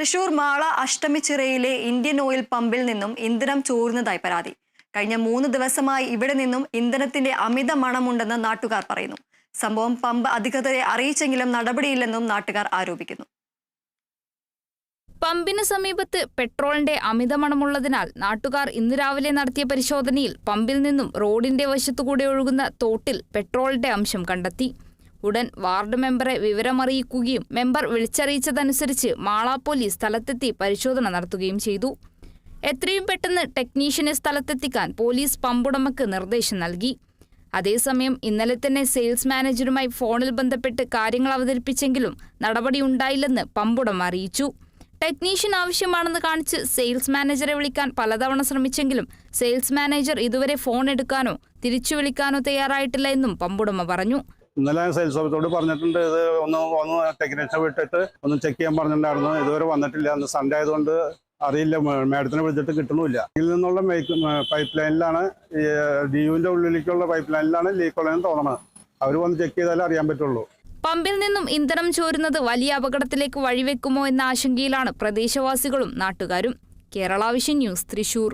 തൃശൂർ മാള അഷ്ടമിച്ചിറയിലെ Indian oil പമ്പിൽ നിന്നും ഇന്ധനം ചോരുന്നതായി പരാതി. കഴിഞ്ഞ മൂന്ന് ദിവസമായി ഇവിടെ നിന്നും ഇന്ധനത്തിന്റെ അമിത മണമുണ്ടെന്ന് നാട്ടുകാർ പറയുന്നു. സംഭവം പമ്പ് അധികൃതരെ അറിയിച്ചെങ്കിലും നടപടിയില്ലെന്നും നാട്ടുകാർ ആരോപിക്കുന്നു. പമ്പിന് സമീപത്ത് പെട്രോളിന്റെ അമിതമണമുള്ളതിനാൽ നാട്ടുകാർ ഇന്ന് രാവിലെ നടത്തിയ പരിശോധനയിൽ പമ്പിൽ നിന്നും റോഡിന്റെ വശത്തുകൂടെ ഒഴുകുന്ന തോട്ടിൽ പെട്രോളിന്റെ അംശം കണ്ടെത്തി. ഉടൻ വാർഡ് മെമ്പറെ വിവരമറിയിക്കുകയും മെമ്പർ വിളിച്ചറിയിച്ചതനുസരിച്ച് മാള പോലീസ് സ്ഥലത്തെത്തി പരിശോധന നടത്തുകയും ചെയ്തു. എത്രയും പെട്ടെന്ന് ടെക്നീഷ്യനെ സ്ഥലത്തെത്തിക്കാൻ പോലീസ് പമ്പുടമക്ക് നിർദ്ദേശം നൽകി. അതേസമയം ഇന്നലെ തന്നെ സെയിൽസ് മാനേജറുമായി ഫോണിൽ ബന്ധപ്പെട്ട് കാര്യങ്ങൾ അവതരിപ്പിച്ചെങ്കിലും നടപടി ഉണ്ടായില്ലെന്ന് പമ്പുടമ അറിയിച്ചു. ടെക്നീഷ്യൻ ആവശ്യമാണെന്ന് കാണിച്ച് സെയിൽസ് മാനേജറെ വിളിക്കാൻ പലതവണ ശ്രമിച്ചെങ്കിലും സെയിൽസ് മാനേജർ ഇതുവരെ ഫോൺ എടുക്കാനോ തിരിച്ചു വിളിക്കാനോ തയ്യാറായിട്ടില്ല എന്നും പമ്പുടമ പറഞ്ഞു. ഇന്നലെ സെയിൽസ് ഓഫീസോട് പറഞ്ഞിട്ടുണ്ട് ഇത് ഒന്ന് ഒന്ന് ടെക്നീഷ്യനെ വിട്ടിട്ട് ഒന്ന് ചെക്ക് ചെയ്യാൻ പറഞ്ഞിട്ടുണ്ടായിരുന്നു. ഇതുവരെ വന്നിട്ടില്ല. അന്ന് സൺഡേ ആയതുകൊണ്ട് അറിയില്ല. മാഡത്തിനെ വിളിച്ചിട്ട് കിട്ടണമില്ല. ഇതിൽ നിന്നുള്ള പൈപ്പ് ലൈനിലാണ് ഡിയുവിന്റെ ഉള്ളിലേക്കുള്ള പൈപ്പ് ലൈനിലാണ് ലീക്ക് ഉള്ളതെന്ന് തോന്നണം അവർ വന്ന് ചെക്ക് ചെയ്താലേ അറിയാൻ പറ്റുള്ളൂ. പമ്പിൽ നിന്നും ഇന്ധനം ചോരുന്നത് വലിയ അപകടത്തിലേക്ക് വഴിവെക്കുമോ എന്ന ആശങ്കയിലാണ് പ്രദേശവാസികളും നാട്ടുകാരും. Kerala vision news Thrissur.